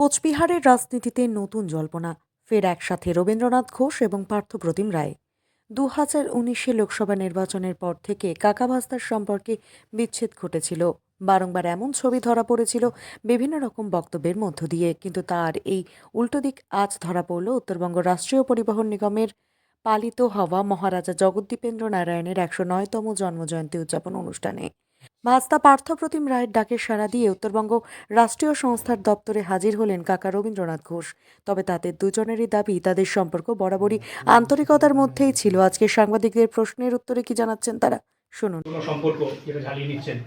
কোচবিহারের রাজনীতিতে নতুন জল্পনা। ফের একসাথে রবীন্দ্রনাথ ঘোষ এবং পার্থপ্রতিম রায়। দু হাজার উনিশে লোকসভা নির্বাচনের পর থেকে কাকাভাস্তার সম্পর্কে বিচ্ছেদ ঘটেছিল। বারংবার এমন ছবি ধরা পড়েছিল বিভিন্ন রকম বক্তব্যের মধ্য দিয়ে। কিন্তু তার এই উল্টো দিক আজ ধরা পড়ল উত্তরবঙ্গ রাষ্ট্রীয় পরিবহন নিগমের পালিত হওয়া মহারাজা জগদ্দীপেন্দ্র নারায়ণের একশো নয়তম জন্মজয়ন্তী উদযাপন অনুষ্ঠানে। ভাস্তা পার্থপ্রতিম রায়ের ডাকে সাড়া দিয়ে উত্তরবঙ্গ রাষ্ট্রীয় সংস্থার দপ্তরে হাজির হলেন কাকা রবীন্দ্রনাথ ঘোষ। তবে তাদের দুজনেরই দাবি তাদের সম্পর্ক বরাবরই আন্তরিকতার মধ্যেই ছিল। আজকে সাংবাদিকদের প্রশ্নের উত্তরে কি জানাচ্ছেন তারা? শুনুন। সম্পর্ক যেটা জ্বালিয়ে নিচ্ছেন?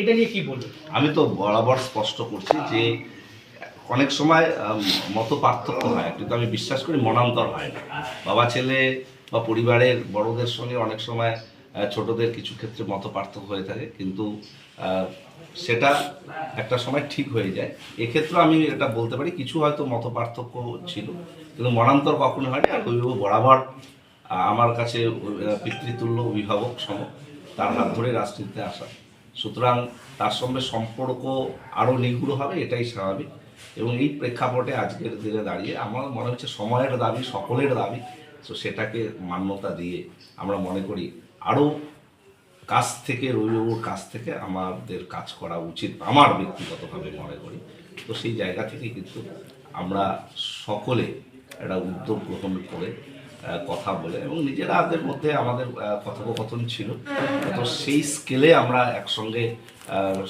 এটা নিয়ে কি বলবেন? আমি তো বরাবর স্পষ্ট করছি যে অনেক সময় মত পার্থক্য হয়। কিন্তু আমি বিশ্বাস করি মনান্তর হয় না। বাবা ছেলে বা পরিবারের বড়দের সঙ্গে অনেক সময় ছোটদের কিছু ক্ষেত্রে মত পার্থক্য হয়ে থাকে, কিন্তু সেটা একটা সময় ঠিক হয়ে যায়। এক্ষেত্রে আমি এটা বলতে পারি, কিছু হয়তো মত পার্থক্য ছিল, কিন্তু মনান্তর কখনো হয়নি, আর অভিভাবক বরাবর আমার কাছে পিতৃতুল্য অভিভাবক সম, তার হাত ধরে রাজনীতিতে আসা। সুতরাং তার সঙ্গে সম্পর্ক আরও নিগুড় হবে, এটাই স্বাভাবিক। এবং এই প্রেক্ষাপটে আজকের দিনে দাঁড়িয়ে আমার মনে হচ্ছে, সময়ের দাবি, সকলের দাবি, তো সেটাকে মান্যতা দিয়ে আমরা মনে করি আরও কাছ থেকে, রবিবাবুর কাছ থেকে আমাদের কাজ করা উচিত, আমার ব্যক্তিগতভাবে মনে করি। তো সেই জায়গা থেকে কিন্তু আমরা সকলে একটা উদ্যোগ গ্রহণ করে কথা বলে এবং নিজেরা নিজেরাদের মধ্যে আমাদের কথোপকথন ছিল। তো সেই স্কেলে আমরা একসঙ্গে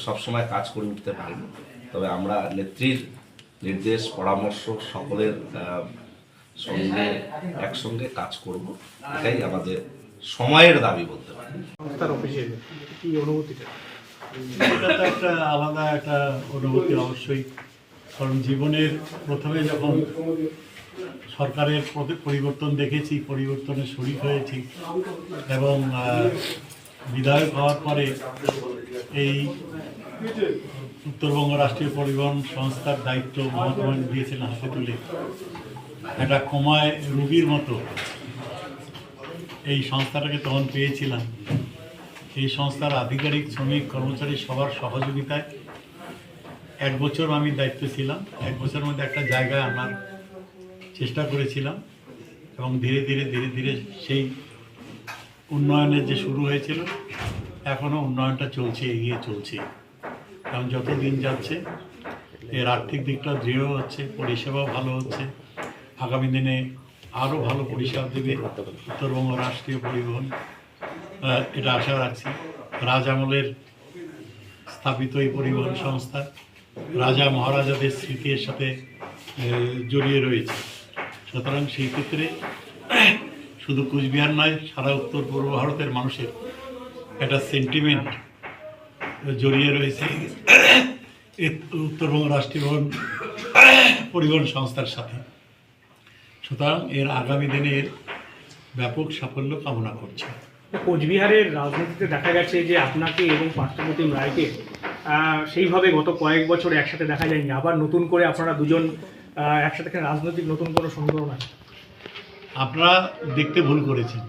সবসময় কাজ করে উঠতে পারিনি। তবে আমরা নেত্রীর নির্দেশ, পরামর্শ সকলের সঙ্গে একসঙ্গে কাজ করব। এটাই আমাদের সময়ের দাবি বলতে পারি সংস্থার অফিসে কি অনুভূতিটা? এটা তো একটা আলাদা একটা অনুভূতি অবশ্যই। কারণ জীবনের প্রথমে যখন সরকারের পরি- পরিবর্তন দেখেছি পরিবর্তনে শরিক হয়েছি এবং বিধায়ক হওয়ার পরে এই উত্তরবঙ্গ রাষ্ট্রীয় পরিবহন সংস্থার দায়িত্ব মহাত্মা দিয়েছিলেন হাতে তুলে। একটা কমায় রুগীর মতো এই সংস্থাটাকে তখন পেয়েছিলাম। এই সংস্থার আধিকারিক, শ্রমিক, কর্মচারী সবার সহযোগিতায় এক বছর আমি দায়িত্ব ছিলাম। এক বছরের মধ্যে একটা জায়গায় আনার চেষ্টা করেছিলাম এবং ধীরে ধীরে ধীরে ধীরে সেই উন্নয়নের যে শুরু হয়েছিল এখনও উন্নয়নটা চলছে, এগিয়ে চলছে। কারণ যত দিন যাচ্ছে, এর আর্থিক দিকটা দৃঢ় হচ্ছে, পরিষেবাও ভালো হচ্ছে। আগামী দিনে আরও ভালো পরিষেবা দেবে। উত্তরবঙ্গ রাষ্ট্রীয় পরিবহন এটা আশা রাখছি। রাজ আমলের স্থাপিত এই পরিবহন সংস্থা রাজা মহারাজাদের স্মৃতির সাথে জড়িয়ে রয়েছে। সুতরাং সেই ক্ষেত্রে শুধু কুচবিহার নয়, সারা উত্তর পূর্ব ভারতের মানুষের একটা সেন্টিমেন্ট জড়িয়ে রয়েছে। উত্তরবঙ্গ রাষ্ট্রীয় পরিবহন সংস্থার সাথে। সুতরাং এর আগামী দিনের ব্যাপক সাফল্য কামনা করছি। কোচবিহারের রাজনীতিতে দেখা গেছে যে আপনাকে এবং পার্থপ্রতিম রায়কে সেইভাবে গত কয়েক বছর একসাথে দেখা যায়নি। আবার নতুন করে আপনারা দুজন একসাথে রাজনৈতিক নতুন কোনো সমীকরণ আছে? আপনারা দেখতে ভুল করেছেন।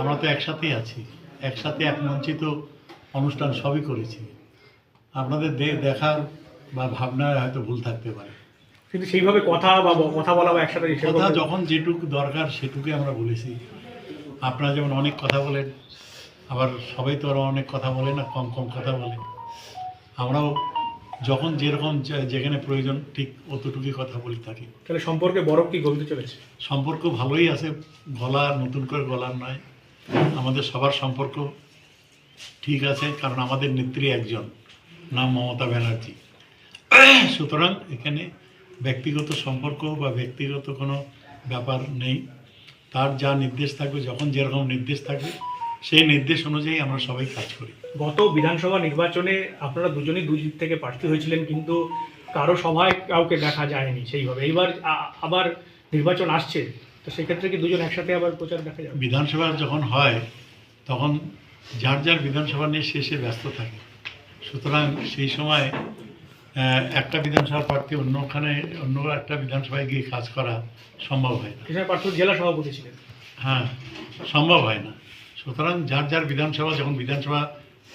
আমরা তো একসাথেই আছি। একসাথে এক মঞ্চিত অনুষ্ঠান সবই করেছি। আপনাদের দেখার বা ভাবনায় হয়তো ভুল থাকতে পারে। কিন্তু সেইভাবে কথা বা কথা বলা বা একসাথে কথা যখন যেটুকু দরকার সেটুকুই আমরা বলেছি। আপনারা যেমন অনেক কথা বলেন আবার সবাই তো আর অনেক কথা বলে না কম কম কথা বলে। আমরাও যখন যেরকম যেখানে প্রয়োজন ঠিক অতটুকুই কথা বলি থাকি। তাহলে সম্পর্কে বরফ কি গলতে চলেছে? সম্পর্ক ভালোই আছে গলা নতুন করে গলার নয়। আমাদের সবার সম্পর্ক ঠিক আছে কারণ আমাদের নেত্রী একজন নাম মমতা ব্যানার্জি। সুতরাং এখানে ব্যক্তিগত সম্পর্ক বা ব্যক্তিগত কোনো ব্যাপার নেই। তার যা নির্দেশ থাকবে যখন যেরকম নির্দেশ থাকবে সেই নির্দেশ অনুযায়ী আমরা সবাই কাজ করি। গত বিধানসভা নির্বাচনে আপনারা দুজনেই দুই দিক থেকে প্রার্থী হয়েছিলেন কিন্তু কারও সভায় কাউকে দেখা যায়নি সেইভাবে। এইবার আবার নির্বাচন আসছে তো সেক্ষেত্রে কি দুজন একসাথে আবার প্রচার দেখা যাবে? বিধানসভা যখন হয় তখন যার যার বিধানসভা নিয়ে শেষে ব্যস্ত থাকে। সুতরাং সেই সময় একটা বিধানসভা প্রার্থী অন্যখানে অন্য একটা বিধানসভায় গিয়ে কাজ করা সম্ভব হয় না। কৃষ্ণ পার্থ জেলা সভাপতি ছিলেন। হ্যাঁ সম্ভব হয় না। সুতরাং যার যার বিধানসভা যখন বিধানসভা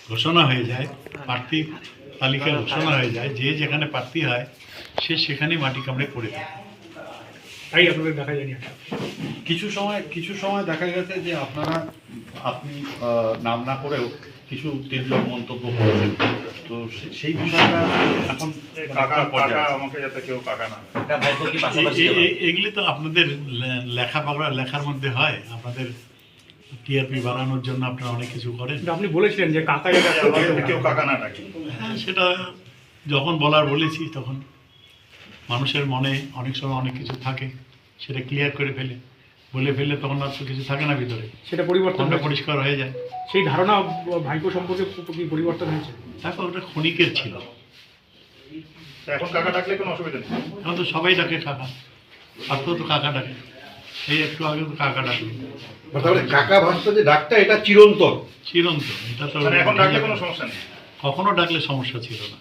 ঘোষণা হয়ে যায় প্রার্থী তালিকা ঘোষণা হয়ে যায় যে যেখানে প্রার্থী হয় সে সেখানেই মাটি কামড়ে পড়ে থাকে। তাই আপনাদের দেখা যায়নি কিছু সময় কিছু সময় দেখা গেছে যে আপনারা আপনি নাম না করেও কিছু তির্যক মন্তব্য করেছেন। তো সেই বিষয়টা এখন কাকা কাকা আমাকে যাতে কেউ কাকা না এগুলি তো আপনাদের লেখা পড়া লেখার মধ্যে হয়। আপনাদের টিআরপি বাড়ানোর জন্য আপনারা অনেক কিছু করেন। কিন্তু আপনি বলেছিলেন যে কাকা কেউ কাকা না ডাকে। হ্যাঁ সেটা যখন বলার বলেছি তখন মানুষের মনে অনেক সময় অনেক কিছু থাকে। সেটা ক্লিয়ার করে ফেলে। বলে ফেললে তখন আর তো কিছু থাকে না ভিতরে। সেটা পরিবর্তন পরিষ্কার হয়ে যায়। সেই ধারণা ভাইপো সম্পর্কে কি পরিবর্তন হয়েছে? তারপর ওটা ক্ষণিকের ছিল। এখন কাকা ডাকলে কোনো অসুবিধা নেই। এখন তো সবাই ডাকে কাকা। আর তো তো কাকা ডাকে। এই একটু আগে তো কাকা ডাকলো। তাহলে কাকা ভাষা যে ডাকটা এটা চিরন্তন। চিরন্ত এটা তো মানে এখন ডাকলে কোনো সমস্যা নেই। কখনো ডাকলে সমস্যা ছিল না।